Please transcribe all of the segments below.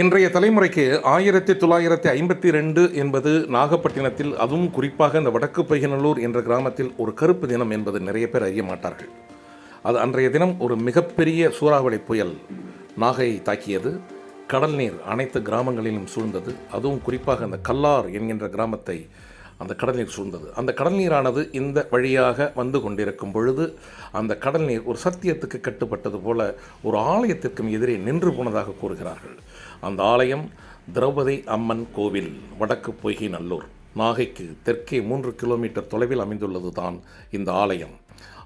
இன்றைய தலைமுறைக்கு ஆயிரத்தி தொள்ளாயிரத்தி ஐம்பத்தி ரெண்டு என்பது நாகப்பட்டினத்தில் அதுவும் குறிப்பாக இந்த வடக்கு பையனலூர் என்ற கிராமத்தில் ஒரு கருப்பு தினம் என்பது நிறைய பேர் அறிய மாட்டார்கள். அது அன்றைய தினம் ஒரு மிகப்பெரிய சூறாவளி புயல் நாகையை தாக்கியது. கடல் நீர் அனைத்து கிராமங்களிலும் சூழ்ந்தது. அதுவும் குறிப்பாக அந்த கல்லார் என்கின்ற கிராமத்தை அந்த கடல் நீர் சூழ்ந்தது. அந்த கடல் நீரானது இந்த வழியாக வந்து கொண்டிருக்கும் பொழுது அந்த கடல் நீர் ஒரு சத்தியத்துக்கு கட்டுப்பட்டது போல ஒரு ஆலயத்திற்கும் எதிரே நின்று போனதாக கூறுகிறார்கள். அந்த ஆலயம் திரௌபதி அம்மன் கோவில் வடக்கு பொய்கை நல்லூர். நாகைக்கு தெற்கே மூன்று கிலோமீட்டர் தொலைவில் அமைந்துள்ளது தான் இந்த ஆலயம்.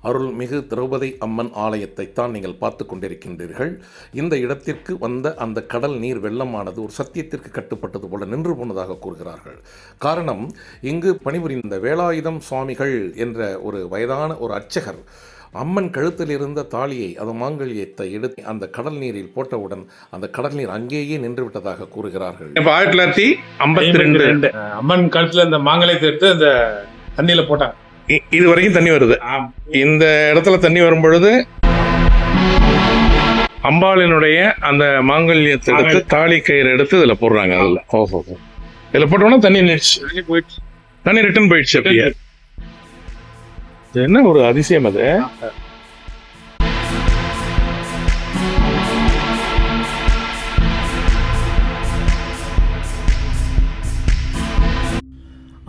அருள்மிகு திரௌபதி அம்மன் ஆலயத்தைத்தான் நீங்கள் பார்த்து கொண்டிருக்கின்றீர்கள். இந்த இடத்திற்கு வந்த அந்த கடல் நீர் வெள்ளமானது ஒரு சத்தியத்திற்கு கட்டுப்பட்டது போல நின்று போனதாக கூறுகிறார்கள். காரணம் இங்கு பணிபுரிந்த வேலாயுதம் சுவாமிகள் என்ற ஒரு வயதான ஒரு அர்ச்சகர் அம்மன் கழுத்தில் இருந்த தாலியை அது மாங்கல்யத்தை எடுத்து அந்த கடல் நீரில் போட்டவுடன் அந்த கடல் நீர் அங்கேயே நின்று விட்டதாக கூறுகிறார்கள். இப்ப ஆயிரத்தி தொள்ளாயிரத்தி ஐம்பத்தி ரெண்டு. அம்மன் கழுத்துல இந்த மாங்கல்யத்தை எடுத்து அந்த தண்ணியில போட்டாங்க. இது வரைக்கும் தண்ணி வருது. இந்த இடத்துல தண்ணி வரும் பொழுது அம்பாளினுடைய அந்த மாங்கல்யத்தை எடுத்து தாலி. கயிறு எடுத்து இதுல போடுறாங்க அதுல. ஓஹோ. இதுல போட்டோம்னா தண்ணி நின்றுச்சு தண்ணி ரிட்டர்ன் போயிடுச்சு அப்படியே. என்ன ஒரு அதிசயம் அது?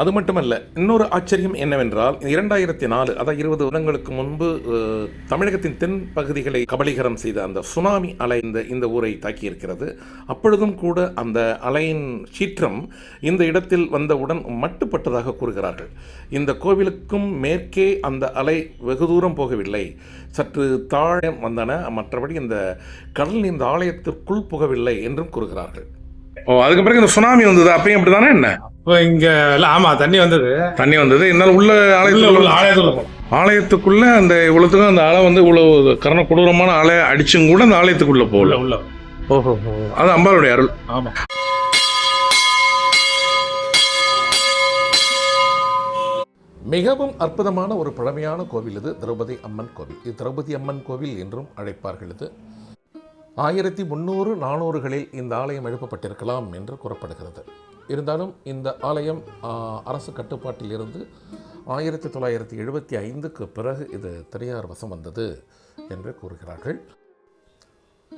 அது மட்டுமல்ல இன்னொரு ஆச்சரியம் என்னவென்றால் இரண்டாயிரத்தி நாலு அதாவது இருபது வருடங்களுக்கு முன்பு தமிழகத்தின் தென் பகுதிகளை கபலீகரம் செய்த அந்த சுனாமி அலை இந்த இந்த ஊரை தாக்கியிருக்கிறது. அப்பொழுதும் கூட அந்த அலையின் சீற்றம் இந்த இடத்தில் வந்தவுடன் மட்டுப்பட்டதாக கூறுகிறார்கள். இந்த கோவிலுக்கும் மேற்கே அந்த அலை வெகு தூரம் போகவில்லை. சற்று தாழம் வந்தன மற்றபடி இந்த கடல் இந்த ஆலயத்திற்குள் புகவில்லை என்றும் கூறுகிறார்கள். ஓ அதுக்கு பிறகு இந்த சுனாமி வந்தது அப்பயும் அப்படிதானே என்ன? இப்போ இங்க இல்ல, ஆமா தண்ணி வந்தது. தண்ணி வந்தது. இருந்தாலும் உள்ள உள்ள ஆலயத்துல போனோம். ஆலயத்துக்குள்ள அந்த இவ்வளவுக்கும் அந்த அலை வந்து இவ்வளவு கரண கொடூரமான அலை அடிச்சும் கூட அந்த ஆலயத்துக்குள்ள போகல. உள்ள ஓஹோ அது அம்பாளுடைய அருள். ஆமா. மிகவும் அற்புதமான ஒரு பழமையான கோவில் இது திரௌபதி அம்மன் கோவில். இது திரௌபதி அம்மன் கோவில் என்றும் அழைப்பார்கள் இது. ஆயிரத்தி முந்நூறு நானூறுகளில் இந்த ஆலயம் எழுப்பப்பட்டிருக்கலாம் என்று கூறப்படுகிறது. இருந்தாலும் இந்த ஆலயம் அரசு கட்டுப்பாட்டில் இருந்து ஆயிரத்தி தொள்ளாயிரத்தி எழுபத்தி ஐந்துக்கு பிறகு இது தனியார் வசம் வந்தது என்று கூறுகிறார்கள்.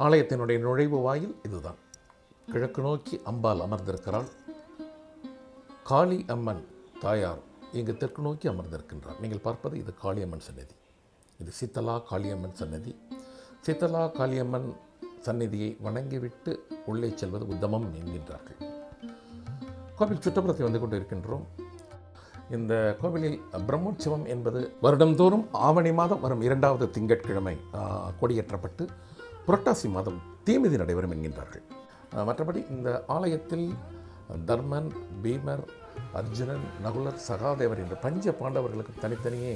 ஆலயத்தினுடைய நுழைவு வாயில் இதுதான். கிழக்கு நோக்கி அம்பாள் அமர்ந்திருக்கிறாள். காளி அம்மன் தாயார் இங்கு தெற்கு நோக்கி அமர்ந்திருக்கின்றார். நீங்கள் பார்ப்பது இது காளியம்மன் சன்னதி இது சீத்தலா காளியம்மன் சன்னதி சீத்தலா காளியம்மன் சந்நிதியை வணங்கிவிட்டு உள்ளே செல்வது உத்தமம் என்கின்றார்கள். கோவில் சுற்றுப்புறத்தை வந்து கொண்டு இருக்கின்றோம் இந்த கோவிலில் பிரம்மோற்சவம் என்பது வருடந்தோறும் ஆவணி மாதம் வரும் இரண்டாவது திங்கட்கிழமை கொடியேற்றப்பட்டு புரட்டாசி மாதம் தீமிதி நடைபெறும் என்கின்றார்கள். மற்றபடி இந்த ஆலயத்தில் தர்மன் பீமர் அர்ஜுனன் நகுலர் சகாதேவர் என்ற பஞ்ச பாண்டவர்களுக்கு தனித்தனியே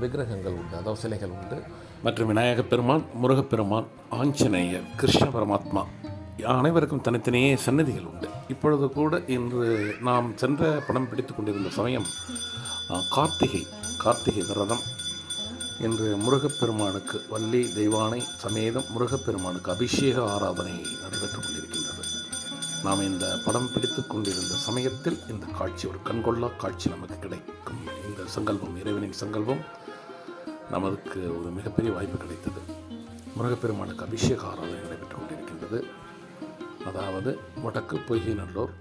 விக்கிரகங்கள் உண்டு அதாவது சிலைகள் உண்டு. மற்றும் விநாயகப் பெருமான் முருகப்பெருமான் ஆஞ்சநேயர் கிருஷ்ண பரமாத்மா அனைவருக்கும் தனித்தனியே சன்னதிகள் உண்டு. இப்பொழுது கூட இன்று நாம் சென்ற படம் பிடித்து கொண்டிருந்த சமயம் கார்த்திகை கார்த்திகை விரதம் இன்று முருகப்பெருமானுக்கு வள்ளி தெய்வானை சமேதம் முருகப்பெருமானுக்கு அபிஷேக ஆராதனை நடைபெற்றுக் கொண்டிருக்கின்றது. நாம் இந்த படம் பிடித்து கொண்டிருந்த சமயத்தில் இந்த காட்சி ஒரு கண்கொள்ளா காட்சி நமக்கு கிடைக்கும். இந்த சங்கல்பம் இறைவனின் சங்கல்பம் நமக்கு ஒரு மிகப்பெரிய வாய்ப்பு கிடைத்தது. முருகப்பெருமானுக்கு அபிஷேக ஆராதனை நடைபெற்றுக் கொண்டிருக்கின்றது. அதாவது வடக்கு பொய்கை நல்லூர்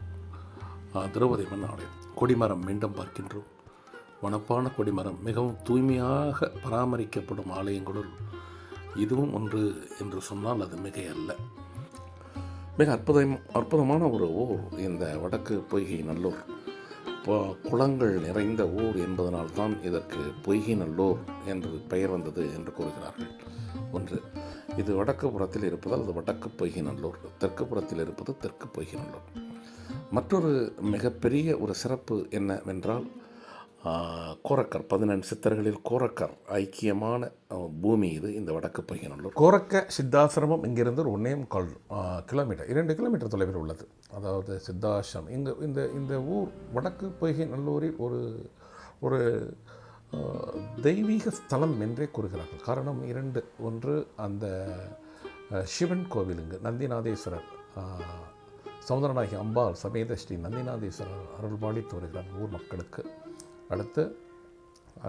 திரௌபதி அம்மன் ஆலயம் கொடிமரம் மீண்டும் பார்க்கின்றோம். வனப்பான கொடிமரம் மிகவும் தூய்மையாக பராமரிக்கப்படும் ஆலயங்களுள் இதுவும் ஒன்று என்று சொன்னால் அது மிகையல்ல. மிக அற்புதம் அற்புதமான ஒரு ஊர் இந்த வடக்கு பொய்கை நல்லூர் இப்போ குளங்கள் நிறைந்த ஊர் என்பதனால்தான் இதற்கு பொய்கை நல்லூர் என்று பெயர் வந்தது என்று கூறுகிறார்கள். ஒன்று இது வடக்கு புறத்தில் இருப்பதால் அது வடக்கு பொய்கை நல்லூர் தெற்கு புறத்தில் இருப்பது தெற்கு பொய்கை நல்லூர். மற்றொரு மிகப்பெரிய ஒரு சிறப்பு என்னவென்றால் கோரக்கர் பதினெண்டு சித்தர்களில் கோரக்கர் ஐக்கியமான பூமி இது இந்த வடக்கு பொய்கநல்லூர் கோரக்க சித்தாசிரமம் இங்கிருந்து ஒரு கால் முக்கால் கிலோமீட்டர் இரண்டு கிலோமீட்டர் தொலைவில் உள்ளது. அதாவது சித்தாசிரமம். இங்கே இந்த இந்த ஊர் வடக்கு பொய்கை நல்லூரில் ஒரு ஒரு தெய்வீக ஸ்தலம் என்றே கூறுகிறார்கள். காரணம் இரண்டு. ஒன்று அந்த சிவன் கோவிலுங்க நந்திநாதேஸ்வரர். சௌந்தரநாயகி அம்பாள் சமேத ஸ்ரீ நந்திநாதேஸ்வரர் அருள்பாலித்து வருகிறார் ஊர் மக்களுக்கு. அடுத்து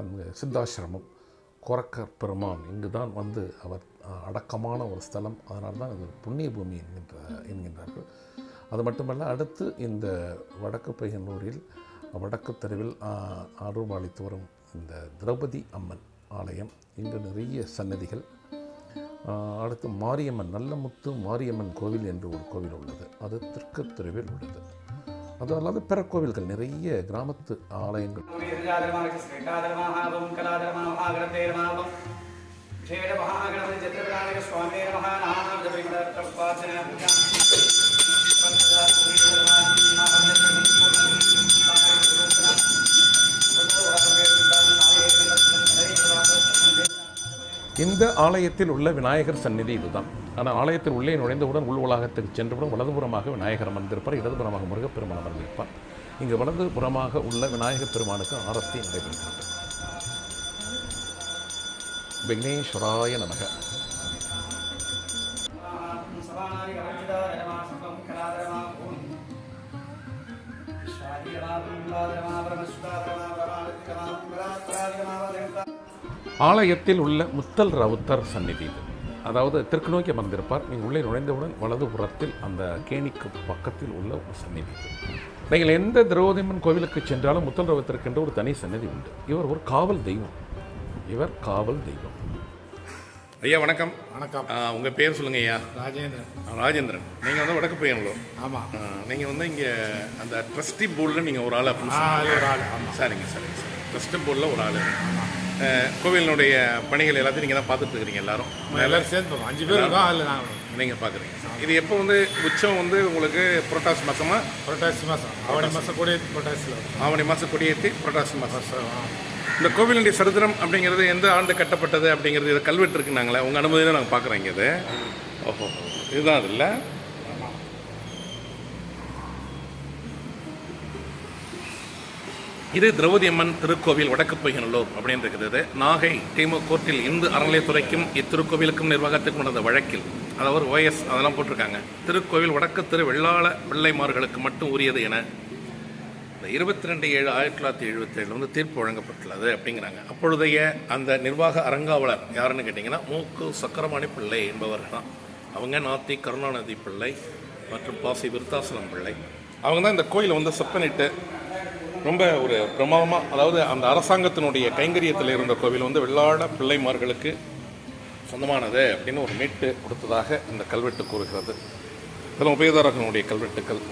அந்த சித்தாசிரமம் கொரக்கர் பெருமான் இங்கு தான் வந்து அவர் அடக்கமான ஒரு ஸ்தலம். அதனால் தான் இது புண்ணிய பூமி என்கின்ற என்கின்றார்கள். அது மட்டுமல்ல அடுத்து இந்த வடக்கு பையனூரில் வடக்கு தெருவில் அருள்பாளித்து அருள்பாலித்து வரும் இந்த திரௌபதி அம்மன் ஆலயம் இங்கே நிறைய சன்னதிகள். அடுத்து மாரியம்மன் நல்லமுத்து மாரியம்மன் கோவில் என்று ஒரு கோவில் உள்ளது. அது தெற்கு தெருவில் உள்ளது. அது அல்லாத பிற கோவில்கள் நிறைய கிராமத்து ஆலயங்கள். இந்த ஆலயத்தில் உள்ள விநாயகர் சந்நிதி இதுதான். ஆனால் ஆலயத்தில் உள்ளே நுழைந்தவுடன் உள் உலகத்துக்கு சென்றவுடன் வலதுபுறமாக விநாயகர் அமர்ந்திருப்பார் இடதுபுறமாக முருகப்பெருமான் அமர்ந்திருப்பார். இங்கு வலதுபுறமாக உள்ள விநாயகர் பெருமானுக்கு ஆரத்தி நடைபெறுகிறது. விக்னேஸ்வராய நமக. ஆலயத்தில் உள்ள முத்தல் ரவுத்தர் சந்நிதி இது. அதாவது தெற்கு நோக்கி அமர்ந்திருப்பார். நீங்கள் உள்ளே நுழைந்தவுடன் வலதுபுறத்தில் அந்த கேணிக்கு பக்கத்தில் உள்ள ஒரு சந்நிதி இது. நீங்கள் எந்த திரௌதியம்மன் கோவிலுக்கு சென்றாலும் முத்தல் ரவுத்தருக்கென்று ஒரு தனி சந்நிதி உண்டு. இவர் ஒரு காவல் தெய்வம். இவர் காவல் தெய்வம். ஐயா வணக்கம். வணக்கம். உங்கள் பேர் சொல்லுங்க ஐயா. ராஜேந்திரன். ராஜேந்திரன். நீங்கள் வந்து வடக்கு பையன்களோ? ஆமாம் நீங்கள் வந்து இங்கே அந்த ட்ரஸ்டி போர்டில் நீங்கள் ஒரு ஆள் அப்படின்னு ஆமாம் சரிங்க சரிங்க சரி ட்ரஸ்ட் போர்டில் ஒரு ஆள். கோவிலினுடைய பணிகள் எல்லாத்தையும் நீங்கள் தான் பார்த்துட்டு இருக்கிறீங்க எல்லாரும் எல்லாரும் சேர்ந்து அஞ்சு பேர் இருக்கோம் அதில் நாங்கள் நீங்கள் பார்க்குறீங்க இது எப்போ வந்து உச்சம் வந்து உங்களுக்கு புரட்டாசி மாதமா புரட்டாசி மாதம் ஆவணி மாதம் கூட புரட்டாசியில் ஆவணி மாதம் கொடியேற்றி புரட்டாசி மாதம் இந்த கோவிலுடைய சரித்திரம் அப்படிங்கிறது எந்த ஆண்டு கட்டப்பட்டது அப்படிங்கிறது இது கல்வெட்டு இருக்குனாங்களே உங்கள் அனுமதியில் நாங்கள் பார்க்குறோம் இங்கே இது. ஓஹோ இதுதான் அது இல்லை இது திரௌபதி அம்மன் திருக்கோவில் வடக்கு பொய்கநல்லூர் அப்படின்னு இருக்கிறது நாகை திமு கோர்ட்டில் இந்து அறநிலையத்துறைக்கும் இத்திருக்கோவிலுக்கும் நிர்வாகத்துக்கும் நடந்த வழக்கில் அதாவது ஓஎஸ் அதெல்லாம் போட்டிருக்காங்க. திருக்கோவில் வடக்கு திரு வெள்ளாள பிள்ளைமார்களுக்கு மட்டும் உரியது என இந்த இருபத்தி ரெண்டு ஏழு ஆயிரத்தி தொள்ளாயிரத்தி எழுபத்தி ஏழில் வந்து தீர்ப்பு வழங்கப்பட்டுள்ளது அப்படிங்கிறாங்க. அப்பொழுதைய அந்த நிர்வாக அறங்காவலர் யாருன்னு கேட்டிங்கன்னா மூக்கு சக்கரபாணி பிள்ளை என்பவர் தான் அவங்க நாத்தி கருணாநிதி பிள்ளை மற்றும் பாசி விருத்தாசலம் பிள்ளை. அவங்க தான் இந்த கோயிலை வந்து செப்பனிட்டு ரொம்ப ஒரு பிரமாதமாக அதாவது அந்த அரசாங்கத்தினுடைய கைங்கரியத்தில் இருந்த கோவில் வந்து வெள்ளாட பிள்ளைமார்களுக்கு சொந்தமானது அப்படின்னு ஒரு மீட்டு கொடுத்ததாக இந்த கல்வெட்டு கூறுகிறது. இதெல்லாம் உபயதாரர்களுடைய கல்வெட்டுக்கள்.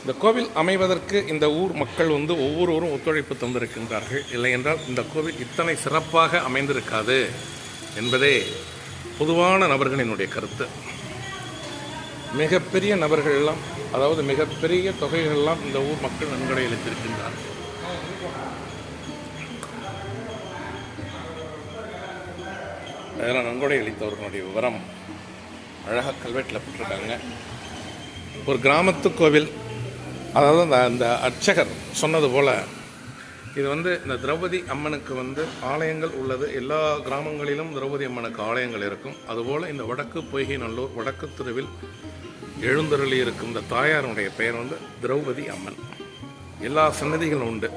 இந்த கோவில் அமைவதற்கு இந்த ஊர் மக்கள் வந்து ஒவ்வொருவரும் ஒத்துழைப்பு தந்திருக்கின்றார்கள். இல்லை என்றால் இந்த கோவில் இத்தனை சிறப்பாக அமைந்திருக்காது என்பதே பொதுவான நபர்களினுடைய கருத்து. மிகப்பெரிய நபர்கள் எல்லாம் அதாவது மிகப்பெரிய தொகைகள்லாம் இந்த ஊர் மக்கள் நன்கொடை அளித்திருக்கின்றார்கள். அதெல்லாம் நன்கொடை அளித்தவர்களுடைய விவரம் அழகாக கல்வெட்டில் போட்டிருக்காங்க. ஒரு கிராமத்து கோவில் அதாவது அந்த அந்த அர்ச்சகர் சொன்னது போல் இது வந்து இந்த திரௌபதி அம்மனுக்கு வந்து ஆலயங்கள் உள்ளது. எல்லா கிராமங்களிலும் திரௌபதி அம்மனுக்கு ஆலயங்கள் இருக்கும். அதுபோல் இந்த வடக்கு பொய்கை நல்லூர் வடக்கு தெருவில் எழுந்தருளி இருக்கும் இந்த தாயாருடைய பெயர் வந்து திரௌபதி அம்மன். எல்லா சன்னதிகளும் உண்டு.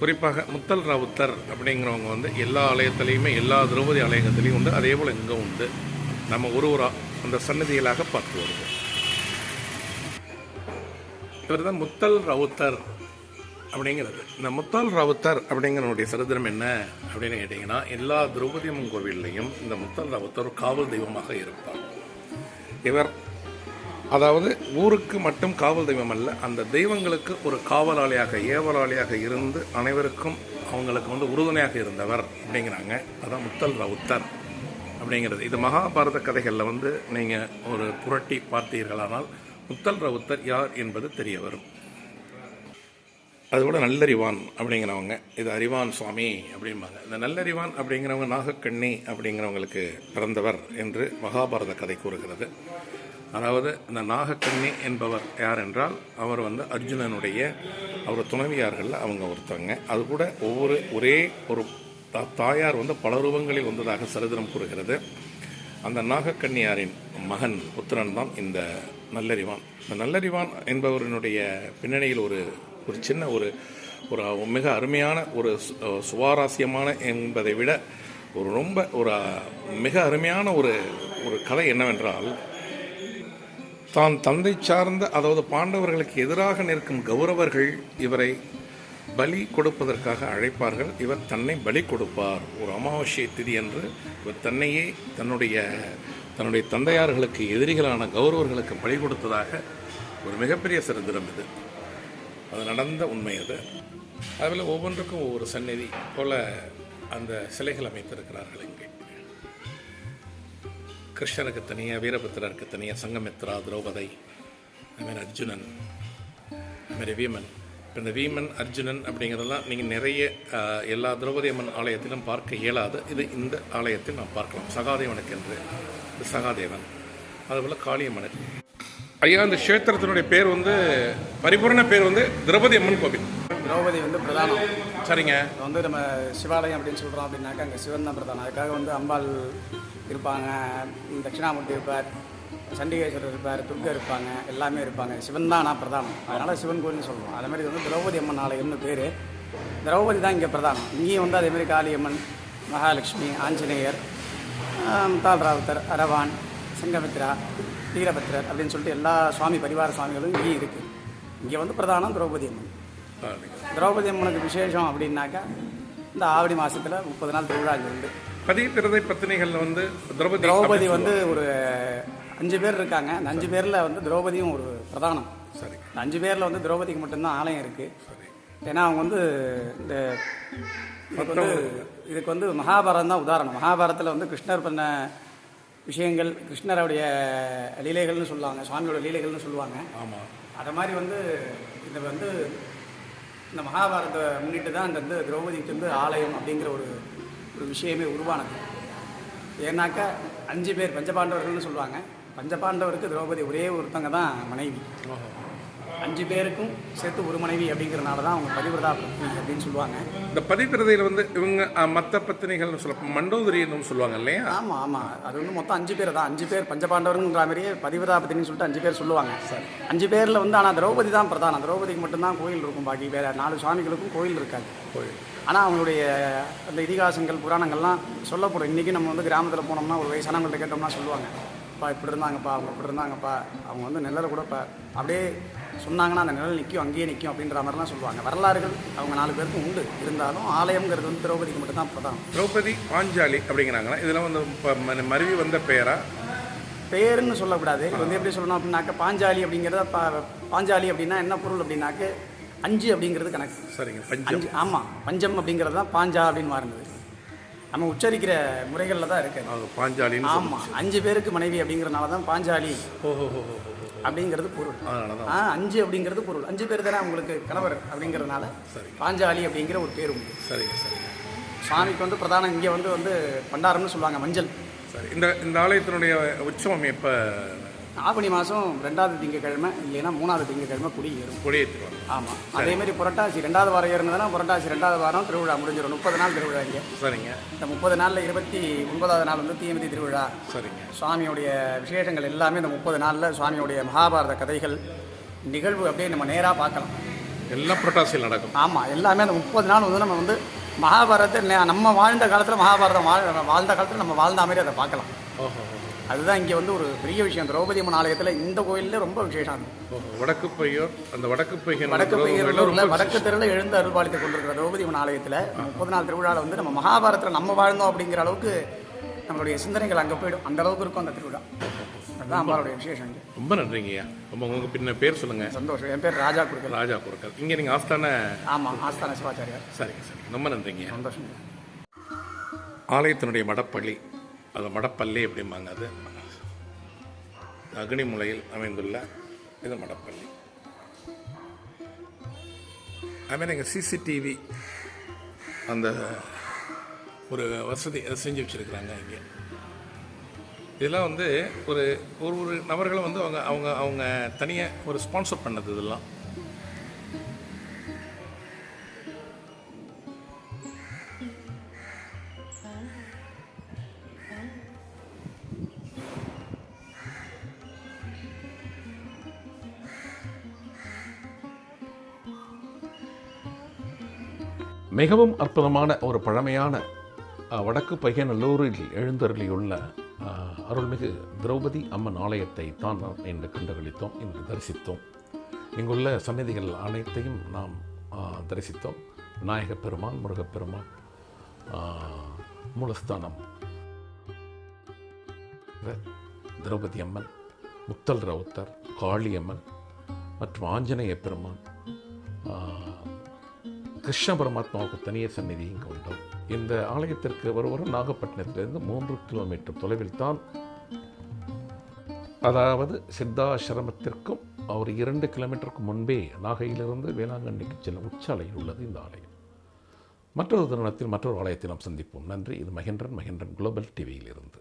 குறிப்பாக முத்தல் ராவுத்தர் அப்படிங்கிறவங்க வந்து எல்லா ஆலயத்திலையுமே எல்லா திரௌபதி ஆலயங்கத்திலையும் உண்டு. அதே போல் இங்கே உண்டு. நம்ம ஒரு ஒரு அந்த சன்னதிகளாக பார்த்து வருவோம். இவர் தான் முத்தல் ரவுத்தர் அப்படிங்கிறது. இந்த முத்தல் ரவுத்தர் அப்படிங்கிறனுடைய சரித்திரம் என்ன அப்படின்னு கேட்டிங்கன்னா எல்லா திரௌபதி அம்மன் கோவில்லையும் இந்த முத்தல் ரவுத்தர் காவல் தெய்வமாக இருப்பார். இவர் அதாவது ஊருக்கு மட்டும் காவல் தெய்வம் அல்ல அந்த தெய்வங்களுக்கு ஒரு காவலாளியாக ஏவலாளியாக இருந்து அனைவருக்கும் அவங்களுக்கு வந்து உறுதுணையாக இருந்தவர் அப்படிங்கிறாங்க. அதான் முத்தல் ரவுத்தர் அப்படிங்கிறது. இது மகாபாரத கதைகளில் வந்து நீங்கள் ஒரு புரட்டி பார்த்தீர்களானால் முத்தல் ரவுத்தர் யார் என்பது தெரிய வரும் அதுபோல் நல்லறிவான் அப்படிங்கிறவங்க. இது அறிவான் சுவாமி அப்படிம்பாங்க. இந்த நல்லறிவான் அப்படிங்கிறவங்க நாகக்கண்ணி அப்படிங்கிறவங்களுக்கு பிறந்தவர் என்று மகாபாரத கதை கூறுகிறது. அதாவது இந்த நாகக்கண்ணி என்பவர் யார் என்றால் அவர் வந்து அர்ஜுனனுடைய அவர் துணைவியார்களில் அவங்க ஒருத்தவங்க. அது கூட ஒவ்வொரு ஒரே ஒரு தா- தாயார் வந்து பல ரூபங்களில் வந்ததாக சரித்திரம் கூறுகிறது. அந்த நாகக்கன்னியாரின் மகன் புத்திரன் தான் இந்த நல்லறிவான். இந்த நல்லறிவான் என்பவரினுடைய பின்னணியில் ஒரு ஒரு சின்ன ஒரு ஒரு மிக அருமையான ஒரு சுவாரஸ்யமான என்பதை விட ஒரு ரொம்ப ஒரு மிக அருமையான ஒரு ஒரு கதை என்னவென்றால் தான் தந்தை சார்ந்த அதாவது பாண்டவர்களுக்கு எதிராக நிற்கும் கௌரவர்கள் இவரை பலி கொடுப்பதற்காக அழைப்பார்கள். இவர் தன்னை பலி கொடுப்பார். ஒரு அமாவாசை திதி என்று இவர் தன்னையே தன்னுடைய தன்னுடைய தந்தையார்களுக்கு எதிரிகளான கௌரவர்களுக்கு பலி கொடுத்ததாக ஒரு மிகப்பெரிய சரித்திரம் இது. அது நடந்த உண்மை அது. அதில் ஒவ்வொன்றுக்கும் ஒவ்வொரு சந்நிதி போல அந்த சிலைகள் அமைத்திருக்கிறார்கள் இங்கே. கிருஷ்ணருக்கு தனியாக வீரபத்திரருக்கு தனியாக சங்கமித்ரா திரௌபதை அதுமாரி அர்ஜுனன் அதுமாரி வீமன். இப்போ இந்த வீமன் அர்ஜுனன் அப்படிங்கிறதெல்லாம் நீங்கள் நிறைய எல்லா திரௌபதி அம்மன் ஆலயத்திலும் பார்க்க இயலாது. இது இந்த ஆலயத்தில் நாம் பார்க்கலாம். சகாதேவனுக்கு என்று இது சகாதேவன். அதுபோல் காளியம்மனுக்கு ஐயா இந்த கஷேத்திரத்தினுடைய பேர் வந்து பரிபூர்ண பேர் வந்து திரௌபதி அம்மன் கோவில். திரௌபதி வந்து பிரதானம். சரிங்க. வந்து நம்ம சிவாலயம் அப்படின்னு சொல்கிறோம் அப்படின்னாக்கா அங்கே சிவன் தான் பிரதானம். அதுக்காக வந்து அம்பாள் இருப்பாங்க தட்சிணாமூர்த்தி இருப்பார் சண்டிகேஸ்வரர் இருப்பார் துர்கா இருப்பாங்க எல்லாமே இருப்பாங்க. சிவன் தான் ஆனால் பிரதானம். அதனால் சிவன் கோயில்னு சொல்லுவோம் அதே மாதிரி இது வந்து திரௌபதி அம்மன் ஆலயம்னு பேர். திரௌபதி தான் இங்கே பிரதானம். இங்கேயும் வந்து அதே மாதிரி காளியம்மன் மகாலட்சுமி ஆஞ்சநேயர் தால் ராவுத்தர் அரவான் சங்கமித்ரா வீரபத்ரர் அப்படின்னு சொல்லிட்டு எல்லா சுவாமி பரிவார சுவாமிகளும் இங்கேயும் இருக்குது இங்கே வந்து பிரதானம் திரௌபதி அம்மன். திரௌபதி அம்மனுக்கு விசேஷம் அப்படின்னாக்கா இந்த ஆவணி மாதத்தில் முப்பது நாள் திருவிழா இங்கே உண்டு. பதிப்பிரதை பத்தினிகள்ல வந்து திரௌபதி திரௌபதி வந்து ஒரு அஞ்சு பேர் இருக்காங்க. அந்த அஞ்சு பேரில் வந்து திரௌபதியும் ஒரு பிரதானம். சரி. இந்த அஞ்சு பேரில் வந்து திரௌபதிக்கு மட்டும்தான் ஆலயம் இருக்குது ஏன்னா அவங்க வந்து இந்த இதுக்கு வந்து இதுக்கு வந்து மகாபாரதம் தான் உதாரணம். மகாபாரதத்தில் வந்து கிருஷ்ணர் பண்ண விஷயங்கள் கிருஷ்ணருடைய லீலைகள்னு சொல்லுவாங்க சுவாமியோட லீலைகள்னு சொல்லுவாங்க. ஆமாம் அதை மாதிரி வந்து இது வந்து இந்த மகாபாரதத்தை முன்னிட்டு தான் இந்த வந்து திரௌபதிக்கு வந்து ஆலயம் அப்படிங்கிற ஒரு ஒரு விஷயமே உருவானது. ஏன்னாக்கா அஞ்சு பேர் பஞ்சபாண்டவர்கள்னு சொல்லுவாங்க. பஞ்சபாண்டவருக்கு திரௌபதி ஒரே ஒருத்தங்க தான் மனைவி. அஞ்சு பேருக்கும் சேர்த்து ஒரு மனைவி அப்படிங்கிறனால தான் அவங்க பதிவிரதா பத்னி அப்படின்னு சொல்லுவாங்க. இந்த பதிப்பிரதையில் வந்து இவங்க மற்ற பத்தினிகள்னு சொல்ல மண்டோதரின்னு சொல்லுவாங்க இல்லையா? ஆமாம் ஆமாம் அது வந்து மொத்தம் அஞ்சு பேர் தான். அஞ்சு பேர் பஞ்சபாண்டவருங்கிற மாதிரியே பதிவிரதா பத்தினின்னு சொல்லிட்டு அஞ்சு பேர் சொல்லுவாங்க. அஞ்சு பேரில் வந்து ஆனால் திரௌபதி தான் பிரதானம். திரௌபதிக்கு மட்டும்தான் கோயில் இருக்கும் பாக்கி வேற நாலு சுவாமிகளுக்கும் கோயில் இருக்காது. கோயில். ஆனால் அவங்களுடைய அந்த இதிகாசங்கள் புராணங்கள்லாம் சொல்லப்படும். இன்றைக்கி நம்ம வந்து கிராமத்தில் போனோம்னா ஒரு வயசானவங்கள்ட்ட கேட்டோம்னா சொல்லுவாங்க. அப்பா இப்படி இருந்தாங்கப்பா அவங்க இப்படி இருந்தாங்கப்பா. அவங்க வந்து நிழலை கூட இப்போ அப்படியே சொன்னாங்கன்னா அந்த நிழல் நிற்கும் அங்கேயே நிற்கும் அப்படின்ற மாதிரிலாம் சொல்லுவாங்க. வரலாறுகள் அவங்க நாலு பேருக்கும் உண்டு. இருந்தாலும் ஆலயம்ங்கிறது வந்து திரௌபதிக்கு மட்டும்தான் பிரதானம். திரௌபதி பாஞ்சாலி அப்படிங்கிறாங்களா? இதெல்லாம் வந்து மருவி வந்த பெயரா? பேருன்னு சொல்லக்கூடாது. இது வந்து எப்படி சொல்லணும் அப்படின்னாக்க பாஞ்சாலி அப்படிங்கிறத பா பாஞ்சாலி அப்படின்னா என்ன பொருள் அப்படின்னாக்க அஞ்சு அப்படிங்கிறது கணக்கு. சரிங்க அஞ்சு ஆமாம் பஞ்சம் அப்படிங்கிறது தான் பாஞ்சா அப்படின்னு மாறினது. நம்ம உச்சரிக்கிற முறைகளில் தான் இருக்குது சொல்லு. ஆமாம் அஞ்சு பேருக்கு மனைவி அப்படிங்கிறனால தான் பாஞ்சாலி. ஓஹோ. அப்படிங்கிறது பொருள். ஆ அஞ்சு அப்படிங்கிறது பொருள். அஞ்சு பேர் தானே உங்களுக்கு கணவர் அப்படிங்கிறதுனால பாஞ்சாலி அப்படிங்கிற ஒரு பேர் உண்டு. சரிங்க சரிங்க. சுவாமிக்கு வந்து பிரதானம் இங்கே வந்து வந்து பண்டாரம்னு சொல்லுவாங்க மஞ்சள். சரி இந்த இந்த ஆலயத்தினுடைய உற்சவம் எப்போ ஆவணி மாதம் ரெண்டாவது திங்கக்கிழமை இல்லைன்னா மூணாவது திங்கக்கிழமை குடி ஏறும். கொடியேற்றுவாங்க ஆமாம் அதே மாதிரி புரட்டாசி ரெண்டாவது வாரம் ஏறினதுன்னா புரட்டாசி ரெண்டாவது வாரம் திருவிழா முடிஞ்சிடும். முப்பது நாள் திருவிழா இங்கே. சரிங்க. இந்த முப்பது நாளில் இருபத்தி ஒன்பதாவது நாள் வந்து தீமிதி திருவிழா. சரிங்க. சுவாமியுடைய விசேஷங்கள் எல்லாமே இந்த முப்பது நாளில் சுவாமியுடைய மகாபாரத கதைகள் நிகழ்வு அப்படியே நம்ம நேராக பார்க்கலாம். எல்லாம் புரட்டாசியில் நடக்கும். ஆமாம் எல்லாமே அந்த முப்பது நாள் வந்து நம்ம வந்து மகாபாரதத்தை நம்ம வாழ்ந்த காலத்தில் மகாபாரதம் வாழ் வாழ்ந்த காலத்தில் நம்ம வாழ்ந்த மாதிரி அதை பார்க்கலாம். ஓஹோ. அதுதான் இங்கே வந்து ஒரு பெரிய விஷயம். திரௌபதி அம்மன் ஆலயத்தில் இந்த கோயிலில் ரொம்ப விசேஷம் வடக்கு பையோர் அந்த வடக்கு பையன் வடக்கு பெயரில் வடக்கு தெருவில் எழுந்து அருள்பாலித்து கொண்டிருக்கிற திரௌபதி அம்மன் ஆலயத்தில் முப்பது நாள் திருவிழாவில் வந்து நம்ம மகாபாரதத்தில் நம்ம வாழ்ந்தோம் அப்படிங்கிற அளவுக்கு நம்மளுடைய சிந்தனைகள் அங்கே போயிடும். அந்த அளவுக்கு இருக்கும் அந்த திருவிழா. அதுதான் அம்மாவுடைய விசேஷம் ரொம்ப நன்றிங்கய்யா ரொம்ப உங்கள் பின்ன பேர் சொல்லுங்கள் சந்தோஷம். என் பேர் ராஜா குடுக்கல். ராஜா குறுக்கல் இங்கே நீங்கள் ஆஸ்தான ஆமாம் ஆஸ்தான சிவாச்சாரியார். சரிங்க சரி ரொம்ப நன்றிங்கய்யா சந்தோஷம். ஆலயத்தினுடைய மடப்பள்ளி அது மடப்பள்ளி அப்படிம்பாங்க அது. அக்னிமுலையில் அமைந்துள்ள இது மடப்பள்ளி. அதுமாதிரி எங்கள் சிசிடிவி அந்த ஒரு வசதி அதை செஞ்சு வச்சுருக்குறாங்க இங்கே. இதெல்லாம் வந்து ஒரு ஒரு ஒரு நபர்களும் வந்து அவங்க அவங்க அவங்க தனியாக ஒரு ஸ்பான்சர் பண்ணது இதெல்லாம். மிகவும் அற்புதமான ஒரு பழமையான வடக்கு பையநல்லூரில் எழுந்தருளியுள்ள அருள்மிகு திரௌபதி அம்மன் ஆலயத்தை தான் நாம் இன்று கண்டுகளித்தோம் இன்று தரிசித்தோம். இங்குள்ள சன்னதிகள் அனைத்தையும் நாம் தரிசித்தோம். விநாயகப் பெருமான் முருகப்பெருமான் மூலஸ்தானம். திரௌபதி அம்மன் முத்தல் ரவுத்தர் காளியம்மன் மற்றும் ஆஞ்சநேய பெருமான். கிருஷ்ண பரமாத்மாவுக்கு தனிய சந்நிதி இங்கே உண்டு இந்த ஆலயத்திற்கு ஒருவரும் நாகப்பட்டினத்திலிருந்து மூன்று கிலோமீட்டர் தொலைவில் தான் அதாவது சித்தாசிரமத்திற்கும் ஒரு இரண்டு கிலோமீட்டருக்கு முன்பே நாகையிலிருந்து வேளாங்கண்ணிக்கு செல்லும் உச்சாலையில் உள்ளது இந்த ஆலயம். மற்றொரு தருணத்தில் மற்றொரு ஆலயத்தை நாம் சந்திப்போம். நன்றி. இது மகேந்திரன் மகேந்திரன் குளோபல் டிவியிலிருந்து.